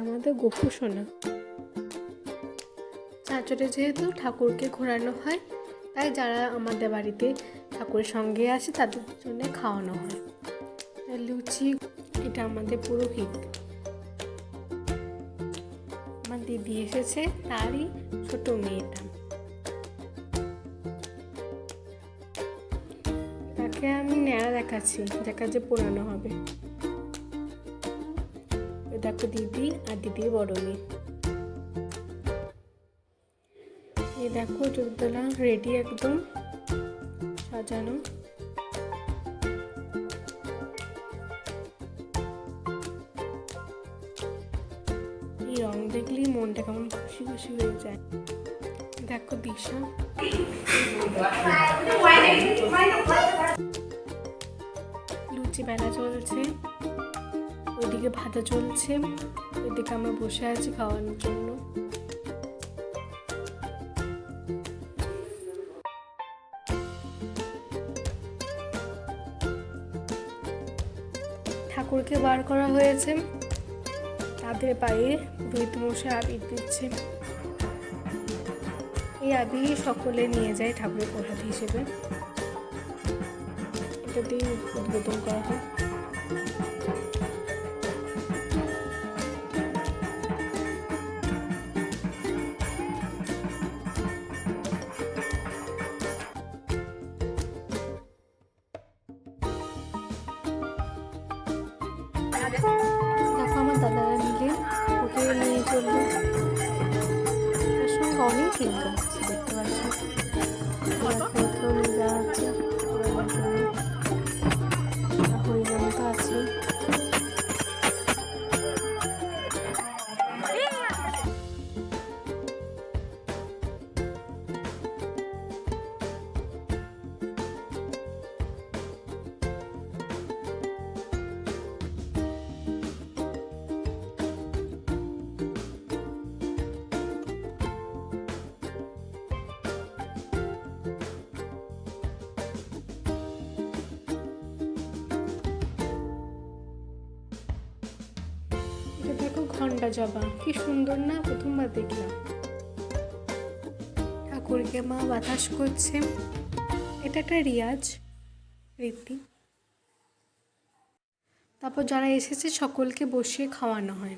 আমাদের গোপু সোনা। চাঁচরে যেহেতু ঠাকুরকে ঘোরানো হয়, তাই যারা আমাদের বাড়িতে ঠাকুরের সঙ্গে আসে, তাদের জন্য খাওয়ানো হয়। লুচি, এটা আমাদের পুরোহিত। আমার দিদি এসেছে, তারই ছোট মেয়েটা। তাকে আমি ন্যাড়া দেখাচ্ছি যাকে যে পোড়ানো হবে। দেখো দিদি আর দিদির বড় মেয়ে। এই দেখো চোদ্দলা রেডি একদম সাজানো। এই রং দেখলেই মনটা কেমন খুশি খুশি হয়ে যায়। দেখো দিশা। লুচি বেলা চলছে। ওইদিকে ভাজা চলছে ওইদিকে আমরা বসে আছি খাওয়ানোর জন্য। ঠাকুরকে বার করা হয়েছে, তাদের পায়ে পুরোহিত মশাই আবির দিচ্ছে। এই আবির সকলে নিয়ে যায় ঠাকুরের প্রসাদ হিসেবে। এটা দিয়ে উদ্বোধন করা হয়। দেখো আমার দাদারা মিলে ওকে নিয়ে চলল। তার সঙ্গে অনেক ইনকাম এটা থাকো, ঘণ্টা জবা। কি সুন্দর না, প্রথমবার দেখলাম। ঠাকুরকে মা বাতাস করছে। এটা একটা রিয়াজ, রীতি। তারপর যারা এসেছে, সকলকে বসিয়ে খাওয়ানো হয়।